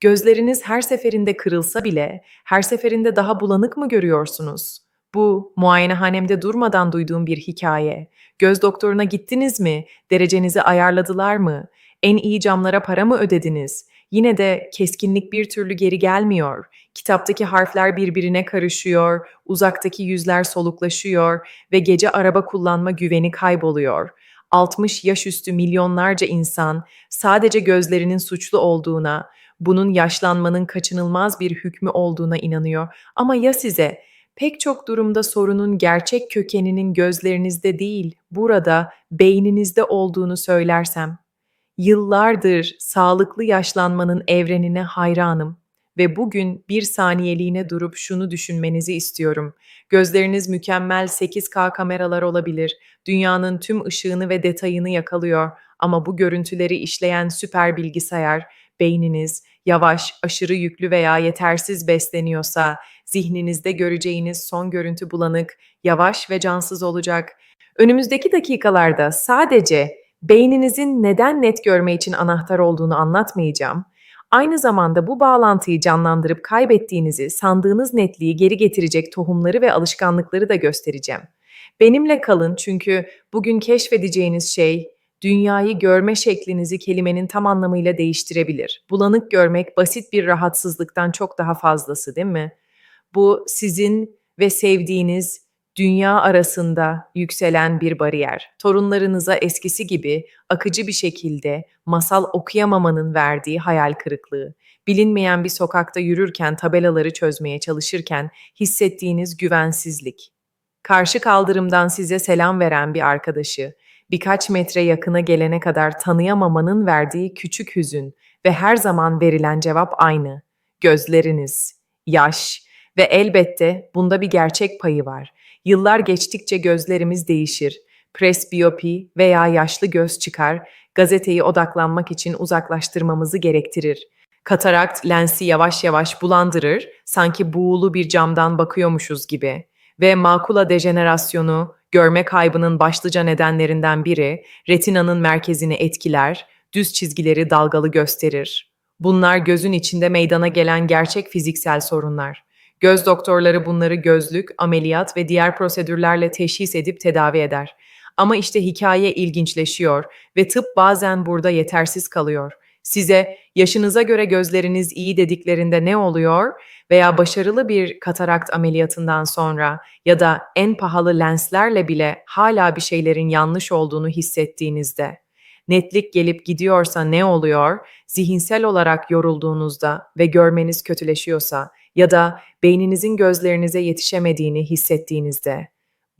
Gözleriniz her seferinde kırılsa bile her seferinde daha bulanık mı görüyorsunuz? Bu muayenehanemde durmadan duyduğum bir hikaye. Göz doktoruna gittiniz mi? Derecenizi ayarladılar mı? En iyi camlara para mı ödediniz? Yine de keskinlik bir türlü geri gelmiyor. Kitaptaki harfler birbirine karışıyor, uzaktaki yüzler soluklaşıyor ve gece araba kullanma güveni kayboluyor. 60 yaş üstü milyonlarca insan sadece gözlerinin suçlu olduğuna, bunun yaşlanmanın kaçınılmaz bir hükmü olduğuna inanıyor. Ama ya size? Pek çok durumda sorunun gerçek kökeninin gözlerinizde değil, burada beyninizde olduğunu söylersem. Yıllardır sağlıklı yaşlanmanın evrenine hayranım ve bugün bir saniyeliğine durup şunu düşünmenizi istiyorum. Gözleriniz mükemmel 8K kameralar olabilir. Dünyanın tüm ışığını ve detayını yakalıyor ama bu görüntüleri işleyen süper bilgisayar, beyniniz yavaş, aşırı yüklü veya yetersiz besleniyorsa, zihninizde göreceğiniz son görüntü bulanık, yavaş ve cansız olacak. Önümüzdeki dakikalarda sadece beyninizin neden net görme için anahtar olduğunu anlatmayacağım. Aynı zamanda bu bağlantıyı canlandırıp kaybettiğinizi, sandığınız netliği geri getirecek tohumları ve alışkanlıkları da göstereceğim. Benimle kalın çünkü bugün keşfedeceğiniz şey dünyayı görme şeklinizi kelimenin tam anlamıyla değiştirebilir. Bulanık görmek basit bir rahatsızlıktan çok daha fazlası değil mi? Bu sizin ve sevdiğiniz dünya arasında yükselen bir bariyer. Torunlarınıza eskisi gibi akıcı bir şekilde masal okuyamamanın verdiği hayal kırıklığı. Bilinmeyen bir sokakta yürürken tabelaları çözmeye çalışırken hissettiğiniz güvensizlik. Karşı kaldırımdan size selam veren bir arkadaşı, birkaç metre yakına gelene kadar tanıyamamanın verdiği küçük hüzün ve her zaman verilen cevap aynı. Gözleriniz, yaş ve elbette bunda bir gerçek payı var. Yıllar geçtikçe gözlerimiz değişir. Presbiyopi veya yaşlı göz çıkar, gazeteyi odaklanmak için uzaklaştırmamızı gerektirir. Katarakt lensi yavaş yavaş bulandırır, sanki buğulu bir camdan bakıyormuşuz gibi. Ve makula dejenerasyonu, görme kaybının başlıca nedenlerinden biri, retinanın merkezini etkiler, düz çizgileri dalgalı gösterir. Bunlar gözün içinde meydana gelen gerçek fiziksel sorunlar. Göz doktorları bunları gözlük, ameliyat ve diğer prosedürlerle teşhis edip tedavi eder. Ama işte hikaye ilginçleşiyor ve tıp bazen burada yetersiz kalıyor. Size yaşınıza göre gözleriniz iyi dediklerinde ne oluyor veya başarılı bir katarakt ameliyatından sonra ya da en pahalı lenslerle bile hala bir şeylerin yanlış olduğunu hissettiğinizde netlik gelip gidiyorsa ne oluyor? Zihinsel olarak yorulduğunuzda ve görmeniz kötüleşiyorsa ya da beyninizin gözlerinize yetişemediğini hissettiğinizde.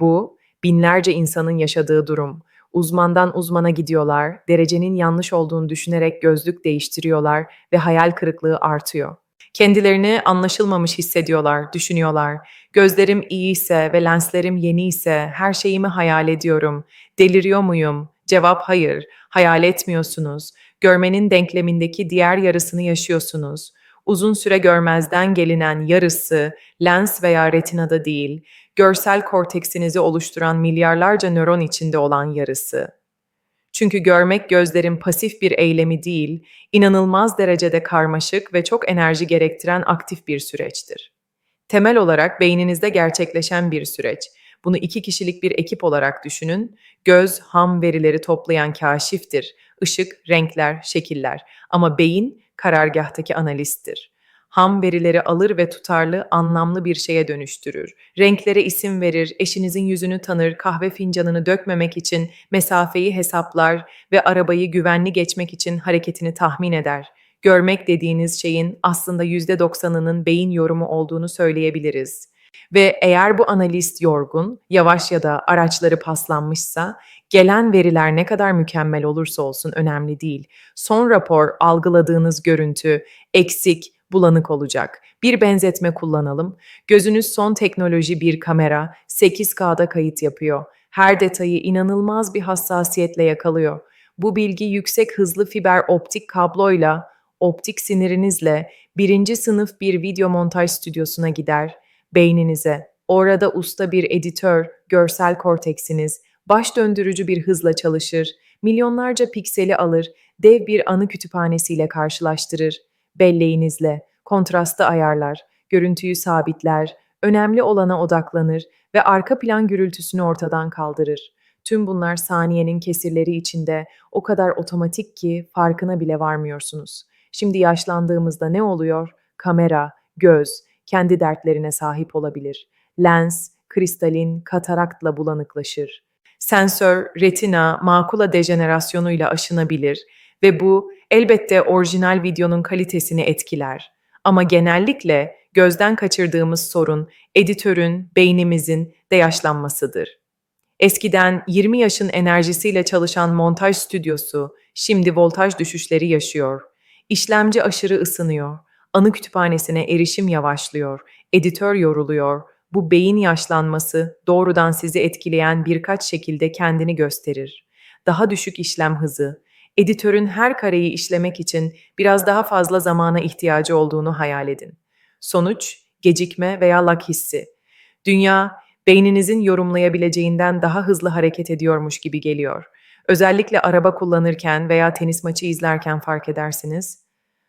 Bu binlerce insanın yaşadığı durum. Uzmandan uzmana gidiyorlar, derecenin yanlış olduğunu düşünerek gözlük değiştiriyorlar ve hayal kırıklığı artıyor. Kendilerini anlaşılmamış hissediyorlar, düşünüyorlar. Gözlerim iyiyse ve lenslerim yeni ise her şeyimi hayal ediyorum. Deliriyor muyum? Cevap hayır. Hayal etmiyorsunuz. Görmenin denklemindeki diğer yarısını yaşıyorsunuz. Uzun süre görmezden gelinen yarısı lens veya retinada değil, görsel korteksinizi oluşturan milyarlarca nöron içinde olan yarısı. Çünkü görmek gözlerin pasif bir eylemi değil, inanılmaz derecede karmaşık ve çok enerji gerektiren aktif bir süreçtir. Temel olarak beyninizde gerçekleşen bir süreç. Bunu iki kişilik bir ekip olarak düşünün. Göz, ham verileri toplayan kaşiftir. Işık, renkler, şekiller. Ama beyin, karargahtaki analisttir. Ham verileri alır ve tutarlı, anlamlı bir şeye dönüştürür. Renklere isim verir, eşinizin yüzünü tanır, kahve fincanını dökmemek için mesafeyi hesaplar ve arabayı güvenli geçmek için hareketini tahmin eder. Görmek dediğiniz şeyin aslında %90'ının beyin yorumu olduğunu söyleyebiliriz. Ve eğer bu analist yorgun, yavaş ya da araçları paslanmışsa, gelen veriler ne kadar mükemmel olursa olsun önemli değil. Son rapor algıladığınız görüntü eksik, bulanık olacak. Bir benzetme kullanalım. Gözünüz son teknoloji bir kamera 8K'da kayıt yapıyor. Her detayı inanılmaz bir hassasiyetle yakalıyor. Bu bilgi yüksek hızlı fiber optik kabloyla, optik sinirinizle birinci sınıf bir video montaj stüdyosuna gider. Beyninize, orada usta bir editör, görsel korteksiniz, baş döndürücü bir hızla çalışır, milyonlarca pikseli alır, dev bir anı kütüphanesiyle karşılaştırır belleğinizle, kontrastı ayarlar, görüntüyü sabitler, önemli olana odaklanır ve arka plan gürültüsünü ortadan kaldırır. Tüm bunlar saniyenin kesirleri içinde o kadar otomatik ki farkına bile varmıyorsunuz. Şimdi yaşlandığımızda ne oluyor? Kamera, göz, kendi dertlerine sahip olabilir. Lens, kristalin, kataraktla bulanıklaşır. Sensör, retina, makula dejenerasyonuyla aşınabilir ve bu elbette orijinal videonun kalitesini etkiler. Ama genellikle gözden kaçırdığımız sorun editörün, beynimizin de yaşlanmasıdır. Eskiden 20 yaşın enerjisiyle çalışan montaj stüdyosu şimdi voltaj düşüşleri yaşıyor. İşlemci aşırı ısınıyor. Anı kütüphanesine erişim yavaşlıyor. Editör yoruluyor. Bu beyin yaşlanması doğrudan sizi etkileyen birkaç şekilde kendini gösterir. Daha düşük işlem hızı, editörün her kareyi işlemek için biraz daha fazla zamana ihtiyacı olduğunu hayal edin. Sonuç, gecikme veya lag hissi. Dünya, beyninizin yorumlayabileceğinden daha hızlı hareket ediyormuş gibi geliyor. Özellikle araba kullanırken veya tenis maçı izlerken fark edersiniz.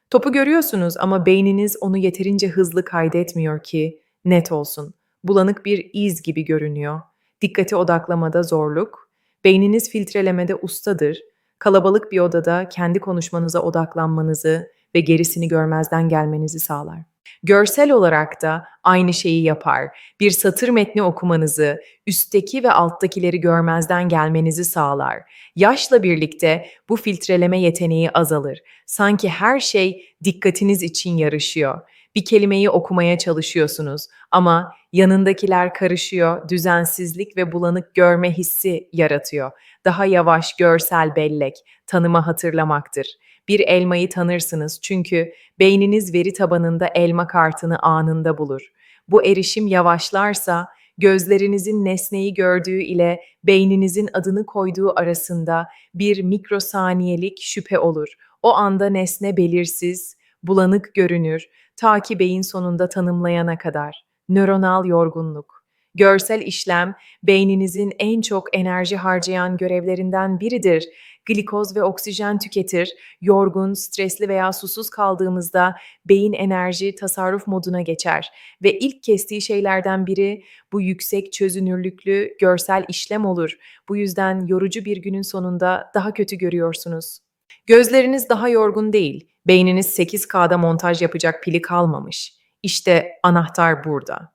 Topu görüyorsunuz ama beyniniz onu yeterince hızlı kaydetmiyor ki net olsun. Bulanık bir iz gibi görünüyor. Dikkati odaklamada zorluk. Beyniniz filtrelemede ustadır. Kalabalık bir odada kendi konuşmanıza odaklanmanızı ve gerisini görmezden gelmenizi sağlar. Görsel olarak da aynı şeyi yapar. Bir satır metni okumanızı, üstteki ve alttakileri görmezden gelmenizi sağlar. Yaşla birlikte bu filtreleme yeteneği azalır. Sanki her şey dikkatiniz için yarışıyor. Bir kelimeyi okumaya çalışıyorsunuz ama yanındakiler karışıyor, düzensizlik ve bulanık görme hissi yaratıyor. Daha yavaş görsel bellek, tanıma hatırlamaktır. Bir elmayı tanırsınız çünkü beyniniz veri tabanında elma kartını anında bulur. Bu erişim yavaşlarsa gözlerinizin nesneyi gördüğü ile beyninizin adını koyduğu arasında bir mikrosaniyelik şüphe olur. O anda nesne belirsiz, bulanık görünür ta ki beyin sonunda tanımlayana kadar. Nöronal yorgunluk. Görsel işlem beyninizin en çok enerji harcayan görevlerinden biridir. Glikoz ve oksijen tüketir. Yorgun, stresli veya susuz kaldığımızda beyin enerji tasarruf moduna geçer ve ilk kestiği şeylerden biri bu yüksek çözünürlüklü görsel işlem olur. Bu yüzden yorucu bir günün sonunda daha kötü görüyorsunuz. Gözleriniz daha yorgun değil. Beyniniz 8K'da montaj yapacak pili kalmamış. İşte anahtar burada.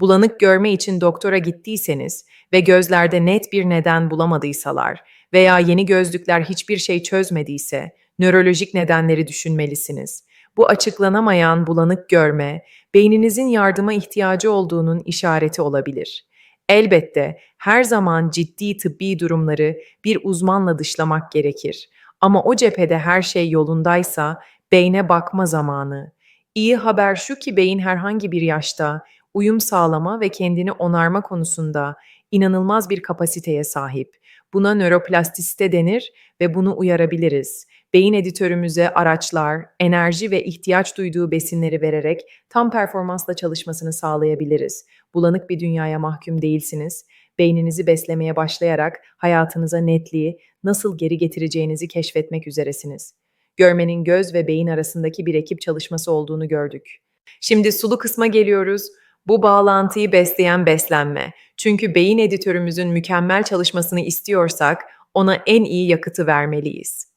Bulanık görme için doktora gittiyseniz ve gözlerde net bir neden bulamadıysalar veya yeni gözlükler hiçbir şey çözmediyse nörolojik nedenleri düşünmelisiniz. Bu açıklanamayan bulanık görme, beyninizin yardıma ihtiyacı olduğunun işareti olabilir. Elbette her zaman ciddi tıbbi durumları bir uzmanla dışlamak gerekir. Ama o cephede her şey yolundaysa beyne bakma zamanı. İyi haber şu ki beyin herhangi bir yaşta uyum sağlama ve kendini onarma konusunda inanılmaz bir kapasiteye sahip. Buna nöroplastisite denir ve bunu uyarabiliriz. Beyin editörümüze araçlar, enerji ve ihtiyaç duyduğu besinleri vererek tam performansla çalışmasını sağlayabiliriz. Bulanık bir dünyaya mahkum değilsiniz. Beyninizi beslemeye başlayarak hayatınıza netliği, nasıl geri getireceğinizi keşfetmek üzeresiniz. Görmenin göz ve beyin arasındaki bir ekip çalışması olduğunu gördük. Şimdi sulu kısma geliyoruz. Bu bağlantıyı besleyen beslenme. Çünkü beyin editörümüzün mükemmel çalışmasını istiyorsak ona en iyi yakıtı vermeliyiz.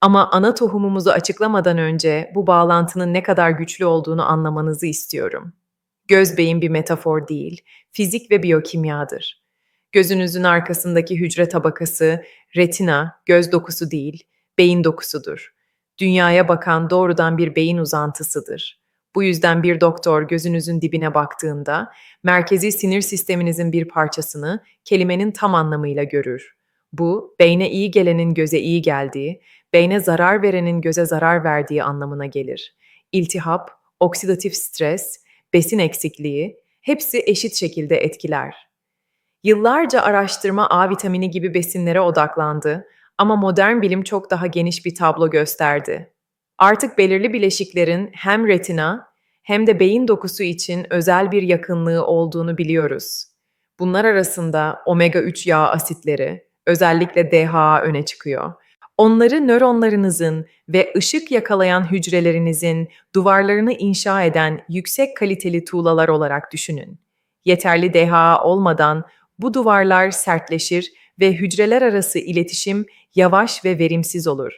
Ama ana tohumumuzu açıklamadan önce bu bağlantının ne kadar güçlü olduğunu anlamanızı istiyorum. Göz beyin bir metafor değil, fizik ve biyokimyadır. Gözünüzün arkasındaki hücre tabakası, retina, göz dokusu değil, beyin dokusudur. Dünyaya bakan doğrudan bir beyin uzantısıdır. Bu yüzden bir doktor gözünüzün dibine baktığında merkezi sinir sisteminizin bir parçasını kelimenin tam anlamıyla görür. Bu, beyne iyi gelenin göze iyi geldiği, beyne zarar verenin göze zarar verdiği anlamına gelir. İltihap, oksidatif stres, besin eksikliği hepsi eşit şekilde etkiler. Yıllarca araştırma A vitamini gibi besinlere odaklandı ama modern bilim çok daha geniş bir tablo gösterdi. Artık belirli bileşiklerin hem retina hem de beyin dokusu için özel bir yakınlığı olduğunu biliyoruz. Bunlar arasında omega 3 yağ asitleri, özellikle DHA öne çıkıyor. Onları nöronlarınızın ve ışık yakalayan hücrelerinizin duvarlarını inşa eden yüksek kaliteli tuğlalar olarak düşünün. Yeterli DHA olmadan bu duvarlar sertleşir ve hücreler arası iletişim yavaş ve verimsiz olur.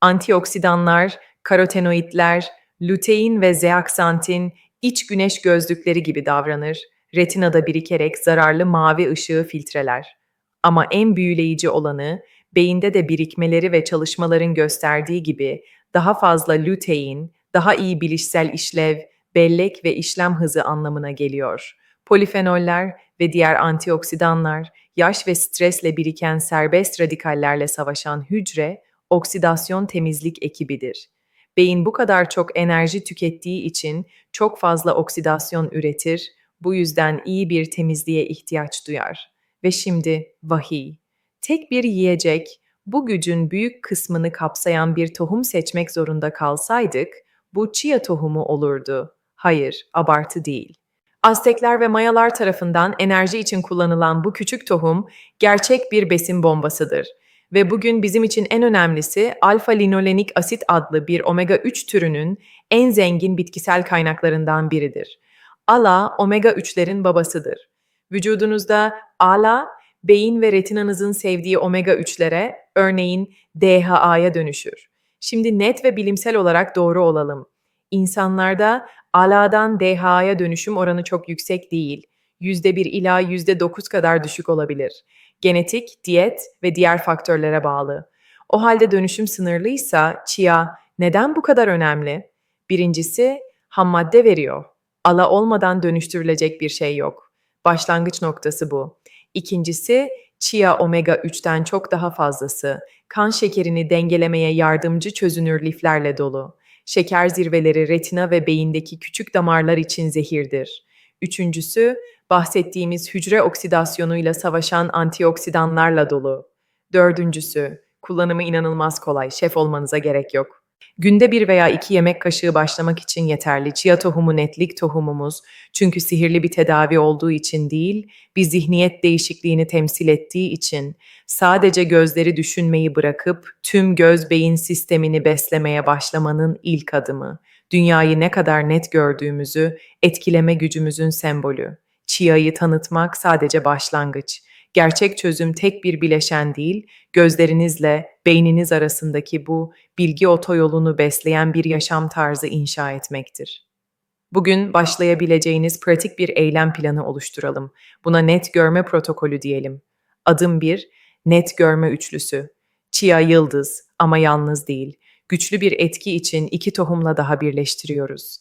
Antioksidanlar, karotenoidler, lutein ve zeaksantin iç güneş gözlükleri gibi davranır, retinada birikerek zararlı mavi ışığı filtreler. Ama en büyüleyici olanı, beyinde de birikmeleri ve çalışmaların gösterdiği gibi daha fazla lutein, daha iyi bilişsel işlev, bellek ve işlem hızı anlamına geliyor. Polifenoller ve diğer antioksidanlar, yaş ve stresle biriken serbest radikallerle savaşan hücre, oksidasyon temizlik ekibidir. Beyin bu kadar çok enerji tükettiği için çok fazla oksidasyon üretir, bu yüzden iyi bir temizliğe ihtiyaç duyar. Ve şimdi vahiy. Tek bir yiyecek, bu gücün büyük kısmını kapsayan bir tohum seçmek zorunda kalsaydık, bu chia tohumu olurdu. Hayır, abartı değil. Aztekler ve Mayalar tarafından enerji için kullanılan bu küçük tohum gerçek bir besin bombasıdır. Ve bugün bizim için en önemlisi alfa-linolenik asit adlı bir omega-3 türünün en zengin bitkisel kaynaklarından biridir. ALA, omega-3'lerin babasıdır. Vücudunuzda ALA, beyin ve retinanızın sevdiği omega-3'lere, örneğin DHA'ya dönüşür. Şimdi net ve bilimsel olarak doğru olalım. İnsanlarda ALA'dan DHA'ya dönüşüm oranı çok yüksek değil. %1 ila %9 kadar düşük olabilir. Genetik, diyet ve diğer faktörlere bağlı. O halde dönüşüm sınırlıysa chia neden bu kadar önemli? Birincisi ham madde veriyor. Ala olmadan dönüştürülecek bir şey yok. Başlangıç noktası bu. İkincisi chia omega 3'ten çok daha fazlası. Kan şekerini dengelemeye yardımcı çözünür liflerle dolu. Şeker zirveleri retina ve beyindeki küçük damarlar için zehirdir. Üçüncüsü, bahsettiğimiz hücre oksidasyonuyla savaşan antioksidanlarla dolu. Dördüncüsü, kullanımı inanılmaz kolay, şef olmanıza gerek yok. Günde bir veya iki yemek kaşığı başlamak için yeterli. Chia tohumu netlik tohumumuz. Çünkü sihirli bir tedavi olduğu için değil, bir zihniyet değişikliğini temsil ettiği için sadece gözleri düşünmeyi bırakıp tüm göz beyin sistemini beslemeye başlamanın ilk adımı. Dünyayı ne kadar net gördüğümüzü etkileme gücümüzün sembolü. Chia'yı tanıtmak sadece başlangıç. Gerçek çözüm tek bir bileşen değil, gözlerinizle beyniniz arasındaki bu bilgi otoyolunu besleyen bir yaşam tarzı inşa etmektir. Bugün başlayabileceğiniz pratik bir eylem planı oluşturalım. Buna net görme protokolü diyelim. Adım 1, net görme üçlüsü. Chia yıldız ama yalnız değil. Güçlü bir etki için iki tohumla daha birleştiriyoruz.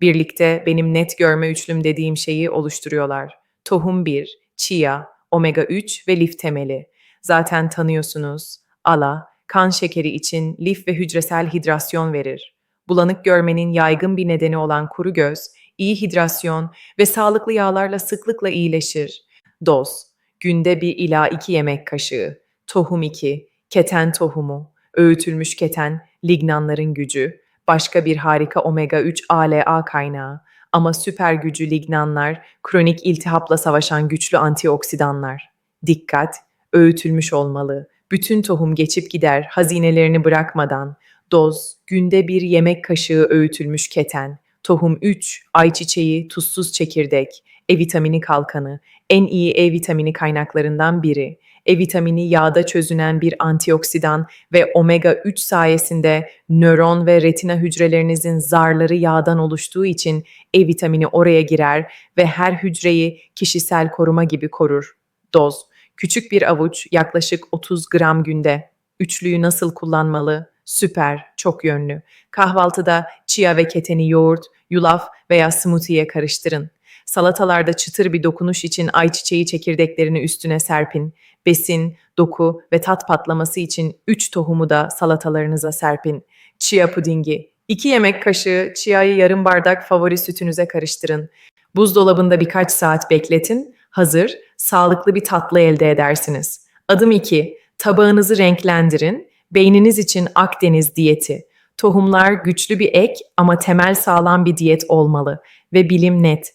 Birlikte benim net görme üçlüm dediğim şeyi oluşturuyorlar. Tohum 1, chia, omega 3 ve lif temeli. Zaten tanıyorsunuz. Ala, kan şekeri için lif ve hücresel hidrasyon verir. Bulanık görmenin yaygın bir nedeni olan kuru göz, iyi hidrasyon ve sağlıklı yağlarla sıklıkla iyileşir. Doz, günde bir ila iki yemek kaşığı. Tohum 2, keten tohumu, öğütülmüş keten, lignanların gücü, başka bir harika omega 3 ALA kaynağı ama süper gücü lignanlar, kronik iltihapla savaşan güçlü antioksidanlar. Dikkat, öğütülmüş olmalı. Bütün tohum geçip gider hazinelerini bırakmadan. Doz, günde bir yemek kaşığı öğütülmüş keten. Tohum 3, ayçiçeği, tuzsuz çekirdek, E vitamini kalkanı, en iyi E vitamini kaynaklarından biri. E vitamini yağda çözünen bir antioksidan ve omega 3 sayesinde nöron ve retina hücrelerinizin zarları yağdan oluştuğu için E vitamini oraya girer ve her hücreyi kişisel koruma gibi korur. Doz Küçük bir avuç yaklaşık 30 gram günde. Üçlüyü nasıl kullanmalı? Süper, çok yönlü. Kahvaltıda chia ve keteni yoğurt, yulaf veya smoothie'ye karıştırın. Salatalarda çıtır bir dokunuş için ayçiçeği çekirdeklerini üstüne serpin. Besin, doku ve tat patlaması için 3 tohumu da salatalarınıza serpin. Chia pudingi. 2 yemek kaşığı chia'yı yarım bardak favori sütünüze karıştırın. Buzdolabında birkaç saat bekletin. Hazır, sağlıklı bir tatlı elde edersiniz. Adım 2. Tabağınızı renklendirin. Beyniniz için Akdeniz diyeti. Tohumlar güçlü bir ek ama temel sağlam bir diyet olmalı ve bilim net.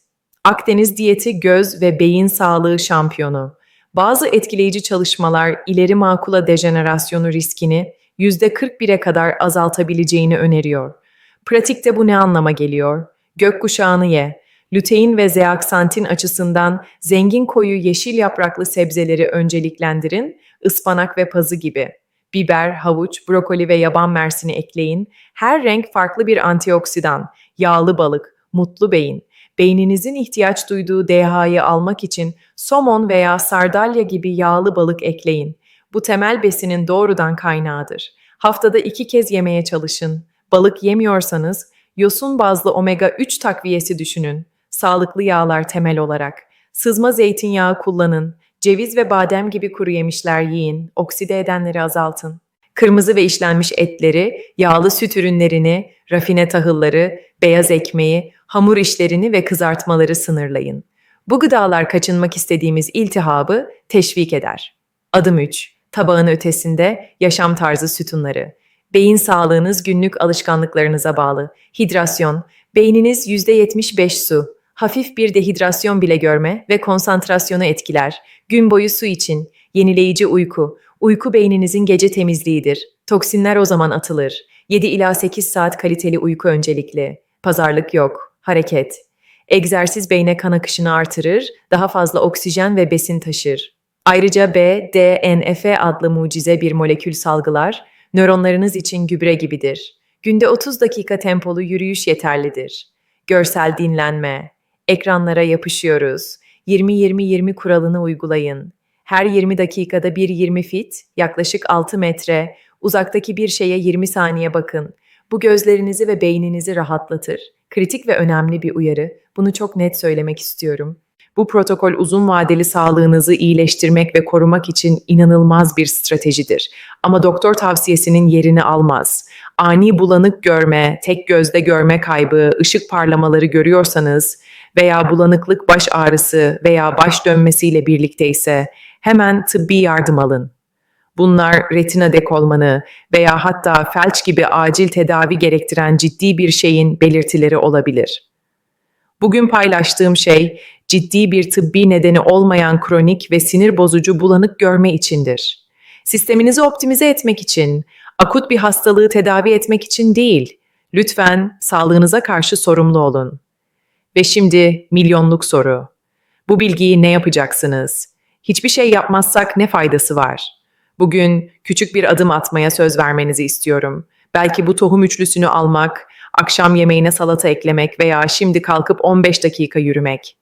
Akdeniz diyeti göz ve beyin sağlığı şampiyonu. Bazı etkileyici çalışmalar ileri makula dejenerasyonu riskini %41'e kadar azaltabileceğini öneriyor. Pratikte bu ne anlama geliyor? Gökkuşağını ye. Lutein ve zeaksantin açısından zengin koyu yeşil yapraklı sebzeleri önceliklendirin, ıspanak ve pazı gibi. Biber, havuç, brokoli ve yaban mersini ekleyin. Her renk farklı bir antioksidan, yağlı balık, mutlu beyin. Beyninizin ihtiyaç duyduğu DHA'yı almak için somon veya sardalya gibi yağlı balık ekleyin. Bu temel besinin doğrudan kaynağıdır. Haftada iki kez yemeye çalışın. Balık yemiyorsanız yosun bazlı omega 3 takviyesi düşünün. Sağlıklı yağlar temel olarak. Sızma zeytinyağı kullanın. Ceviz ve badem gibi kuru yemişler yiyin. Okside edenleri azaltın. Kırmızı ve işlenmiş etleri, yağlı süt ürünlerini, rafine tahılları, beyaz ekmeği, hamur işlerini ve kızartmaları sınırlayın. Bu gıdalar kaçınmak istediğimiz iltihabı teşvik eder. Adım 3. Tabağın ötesinde yaşam tarzı sütunları. Beyin sağlığınız günlük alışkanlıklarınıza bağlı. Hidrasyon. Beyniniz %75 su. Hafif bir dehidrasyon bile görme ve konsantrasyonu etkiler. Gün boyu su için. Yenileyici uyku. Uyku beyninizin gece temizliğidir. Toksinler o zaman atılır. 7 ila 8 saat kaliteli uyku öncelikli. Pazarlık yok. Hareket. Egzersiz beyne kan akışını artırır, daha fazla oksijen ve besin taşır. Ayrıca B, D, N, F adlı mucize bir molekül salgılar, nöronlarınız için gübre gibidir. Günde 30 dakika tempolu yürüyüş yeterlidir. Görsel dinlenme. Ekranlara yapışıyoruz. 20-20-20 kuralını uygulayın. Her 20 dakikada bir 20 fit, yaklaşık 6 metre, uzaktaki bir şeye 20 saniye bakın. Bu gözlerinizi ve beyninizi rahatlatır. Kritik ve önemli bir uyarı. Bunu çok net söylemek istiyorum. Bu protokol uzun vadeli sağlığınızı iyileştirmek ve korumak için inanılmaz bir stratejidir. Ama doktor tavsiyesinin yerini almaz. Ani bulanık görme, tek gözde görme kaybı, ışık parlamaları görüyorsanız veya bulanıklık baş ağrısı veya baş dönmesiyle birlikteyse hemen tıbbi yardım alın. Bunlar retina dekolmanı veya hatta felç gibi acil tedavi gerektiren ciddi bir şeyin belirtileri olabilir. Bugün paylaştığım şey ciddi bir tıbbi nedeni olmayan kronik ve sinir bozucu bulanık görme içindir. Sisteminizi optimize etmek için, akut bir hastalığı tedavi etmek için değil, lütfen sağlığınıza karşı sorumlu olun. Ve şimdi milyonluk soru. Bu bilgiyi ne yapacaksınız? Hiçbir şey yapmazsak ne faydası var? Bugün küçük bir adım atmaya söz vermenizi istiyorum. Belki bu tohum üçlüsünü almak, akşam yemeğine salata eklemek veya şimdi kalkıp 15 dakika yürümek.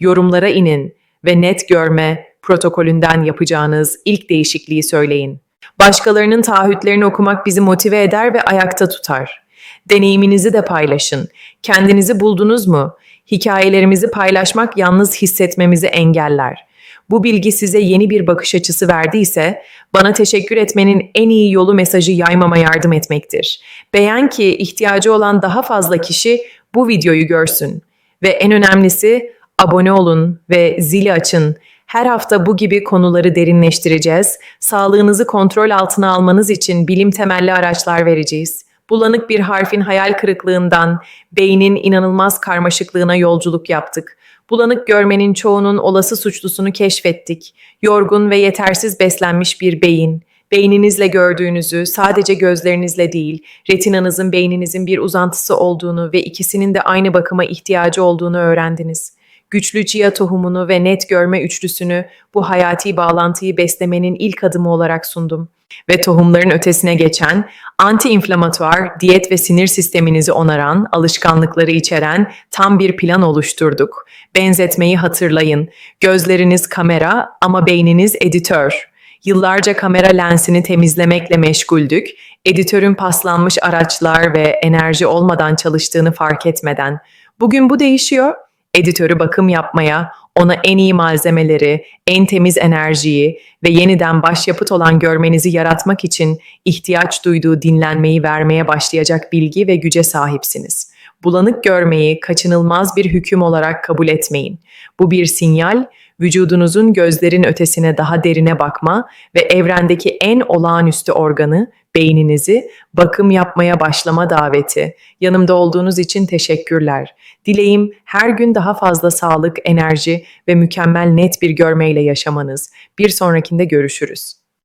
Yorumlara inin ve net görme protokolünden yapacağınız ilk değişikliği söyleyin. Başkalarının taahhütlerini okumak bizi motive eder ve ayakta tutar. Deneyiminizi de paylaşın. Kendinizi buldunuz mu? Hikayelerimizi paylaşmak yalnız hissetmemizi engeller. Bu bilgi size yeni bir bakış açısı verdiyse, bana teşekkür etmenin en iyi yolu mesajı yaymama yardım etmektir. Beğen ki ihtiyacı olan daha fazla kişi bu videoyu görsün. Ve en önemlisi abone olun ve zili açın. Her hafta bu gibi konuları derinleştireceğiz. Sağlığınızı kontrol altına almanız için bilim temelli araçlar vereceğiz. Bulanık bir harfin hayal kırıklığından beynin inanılmaz karmaşıklığına yolculuk yaptık. Bulanık görmenin çoğunun olası suçlusunu keşfettik. Yorgun ve yetersiz beslenmiş bir beyin. Beyninizle gördüğünüzü sadece gözlerinizle değil, retinanızın beyninizin bir uzantısı olduğunu ve ikisinin de aynı bakıma ihtiyacı olduğunu öğrendiniz. Güçlü chia tohumunu ve net görme üçlüsünü bu hayati bağlantıyı beslemenin ilk adımı olarak sundum ve tohumların ötesine geçen, anti-inflamatuar, diyet ve sinir sisteminizi onaran, alışkanlıkları içeren tam bir plan oluşturduk. Benzetmeyi hatırlayın. Gözleriniz kamera ama beyniniz editör. Yıllarca kamera lensini temizlemekle meşguldük. Editörün paslanmış araçlar ve enerji olmadan çalıştığını fark etmeden. Bugün bu değişiyor. Editörü bakım yapmaya, ona en iyi malzemeleri, en temiz enerjiyi ve yeniden başyapıt olan görmenizi yaratmak için ihtiyaç duyduğu dinlenmeyi vermeye başlayacak bilgi ve güce sahipsiniz. Bulanık görmeyi kaçınılmaz bir hüküm olarak kabul etmeyin. Bu bir sinyal, vücudunuzun gözlerin ötesine daha derine bakma ve evrendeki en olağanüstü organı, beyninizi bakım yapmaya başlama daveti. Yanımda olduğunuz için teşekkürler. Dileğim her gün daha fazla sağlık, enerji ve mükemmel net bir görmeyle yaşamanız. Bir sonrakinde görüşürüz.